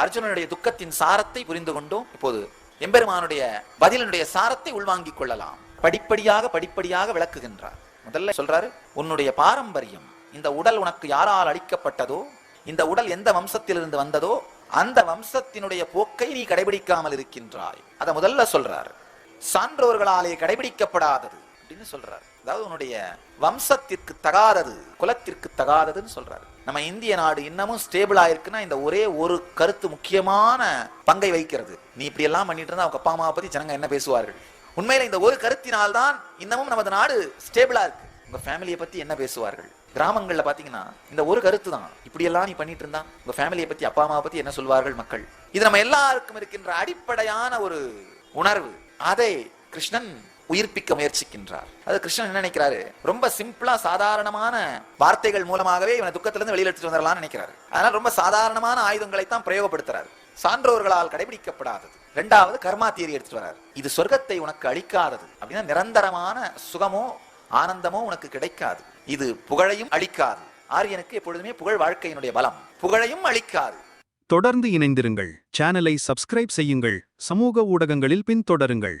அர்ஜுனனுடைய துக்கத்தின் சாரத்தை புரிந்து கொண்டோம். இப்போது எம்பெருமானுடைய பதிலினுடைய சாரத்தை உள்வாங்கிக் கொள்ளலாம். படிப்படியாக படிப்படியாக விளக்குகின்றார். முதல்ல சொல்றாரு உன்னுடைய பாரம்பரியம் இந்த உடல் உனக்கு யாரால் அளிக்கப்பட்டதோ இந்த உடல் எந்த வம்சத்திலிருந்து வந்ததோ அந்த வம்சத்தினுடைய போக்கை நீ கடைபிடிக்காமல் இருக்கின்றாய். அதை முதல்ல சொல்றார். சான்றோர்களாலே கடைபிடிக்கப்படாதது. அப்படின்னு சொல்றாரு. அதாவது உன்னுடைய வம்சத்திற்கு தகாதது குலத்திற்கு தகாததுன்னு சொல்றாரு. நம்ம இந்திய நாடு இன்னமும் ஸ்டேபிள் ஆயிருக்குன்னா இந்த ஒரே ஒரு கருத்து முக்கியமான பங்கை வகிக்கிறது. நீ இப்படி எல்லாம் பண்ணிட்டு இருந்தா அவங்க அப்பா அம்மாவை பத்தி ஜனங்க என்ன பேசுவார்கள்? உண்மையில இந்த ஒரு கருத்தினால் தான் இன்னமும் நமது நாடு ஸ்டேபிளா இருக்கு. உங்க ஃபேமிலியை பத்தி என்ன பேசுவார்கள்? கிராமங்கள்ல பாத்தீங்கன்னா இந்த ஒரு கருத்து தான் இப்படி எல்லாம் நீ பண்ணிட்டு இருந்தா உங்க ஃபேமிலியை பத்தி அப்பா அம்மாவை பத்தி என்ன சொல்வார்கள் மக்கள்? இது நம்ம எல்லாருக்கும் இருக்கின்ற அடிப்படையான ஒரு உணர்வு. அதை கிருஷ்ணன் உயிர்ப்பிக்க முயற்சிக்கின்றார். அது கிருஷ்ணன் என்ன நினைக்கிறாரு? ரொம்ப சிம்பிளா சாதாரணமான வார்த்தைகள் மூலமாகவே இவனை துக்கத்திலிருந்து வெளியில் எடுத்துட்டு வந்துடலாம்னு நினைக்கிறாரு. அதனால ரொம்ப சாதாரணமான ஆயுதங்களை தான் பிரயோகப்படுத்துறாரு. சான்றோர்களால் கடைபிடிக்கப்படாதது. ரெண்டாவது கர்மா தீரி எடுத்துட்டு வர்றாரு. இது சொர்க்கத்தை உனக்கு அளிக்காதது. அப்படின்னா நிரந்தரமான சுகமோ ஆனந்தமோ உனக்கு கிடைக்காது. இது புகழையும் அளிக்காது. ஆரியனுக்கு எப்பொழுதுமே புகழ் வாழ்க்கையினுடைய பலம். புகழையும் அளிக்காது. தொடர்ந்து இணைந்திருங்கள். சேனலை சப்ஸ்கிரைப் செய்யுங்கள். சமூக ஊடகங்களில் பின்தொடருங்கள்.